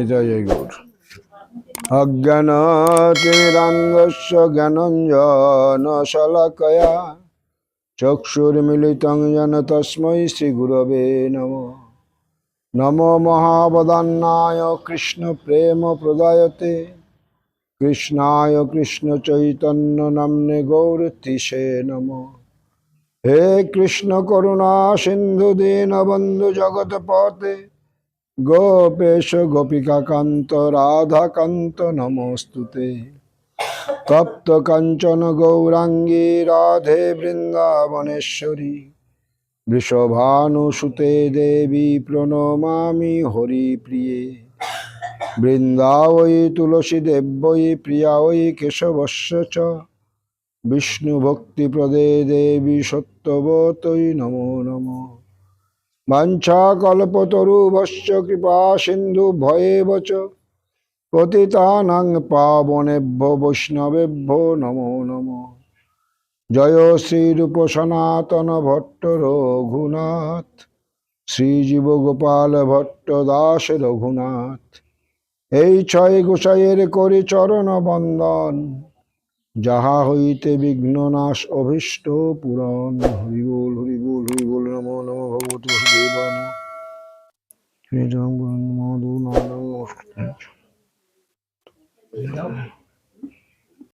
নিতাই গৌর অজ্ঞানতিমিরাঙ্গস্য জ্ঞানঞ্জন শলাকয়া। চক্ষুর্মিলিতং যেন তস্मै শ্রীগুরবে নম। নম মহাবদান্নায় কৃষ্ণ প্রেম প্রদায়তে। কৃষ্ণায় কৃষ্ণ চৈতন্য নাম্নে গৌরতিষে নম। হে কৃষ্ণ করুণা সিন্ধু দীনবন্ধু জগৎপতে গোপেশ গোপিকাকান্ত, রাধাকান্ত নমস্তুতে। তপ্ত কাঞ্চন গৌরাঙ্গী, রাধে বৃন্দাবনেশ্বরী। বৃষভানুসুতে দেবী প্রণমামি হরিপ্রিয়ে। বৃন্দাবৈ তুলসী দেব্যৈ প্রিয়াঐ কেশবস্য চ। বিষ্ণু ভক্তিপ্রদে দেবী সত্যবতৈ নমো নমঃ। বাঞ্ছাকল্পতরুভশ্চ কৃপা সিন্ধু ভয়েব চ পতিতানাং পাবনেভ্য বৈষ্ণবেভ্যো নমো নমঃ। জয় শ্রীরূপ সনাতন ভট্ট রঘুনাথ শ্রীজীব গোপাল ভট্ট দাস রঘুনাথ এই ছয় গোসাইয়ের করি চরণ বন্দন যাহা হইতে বিঘ্ন নাশ অভীষ্ট পুরাণ। হরি বল হরি বল Hari Satu Vasudevano Sri Jambu Madhu Nanda Vasudevano